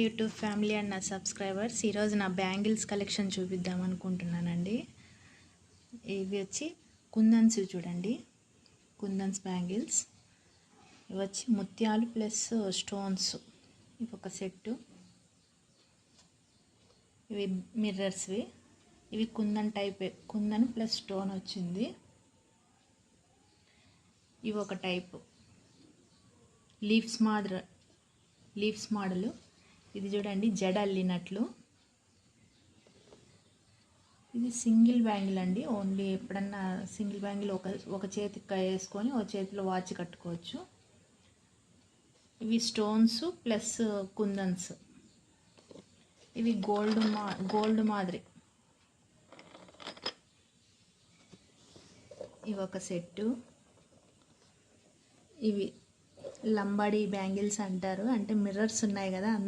YouTube family and నా subscribers ఈరోజు నా బ్యాంగిల్స్ కలెక్షన్ చూపిద్దాం అనుకుంటున్నానండి. ఇవి వచ్చి కుందన్స్ చూడండి. కుందన్స్ బ్యాంగిల్స్. ఇవి వచ్చి ముత్యాలు ప్లస్ స్టోన్స్. ఇవి ఒక సెట్టు. ఇవి మిర్రర్స్వి ఇవి kundan type kundan plus stone వచ్చింది. ఇవి ఒక టైపు. లీవ్స్ మాదిరి లీవ్స్ మోడల్. ఇది చూడండి జడ అల్లినట్లు. ఇది సింగిల్ బ్యాంగిల్ అండి. ఓన్లీ ఎప్పుడన్నా సింగిల్ బ్యాంగిల్ ఒక ఒక చేతికి వేసుకొని ఒక చేతిలో వాచ్ కట్టుకోవచ్చు. ఇవి స్టోన్స్ ప్లస్ కుందన్స్. ఇవి గోల్డ్ మా గోల్డ్ మాదిరి. ఇవి ఒక సెట్టు. ఇవి లంబాడీ బ్యాంగిల్స్ అంటారు. అంటే మిర్రర్స్ ఉన్నాయి కదా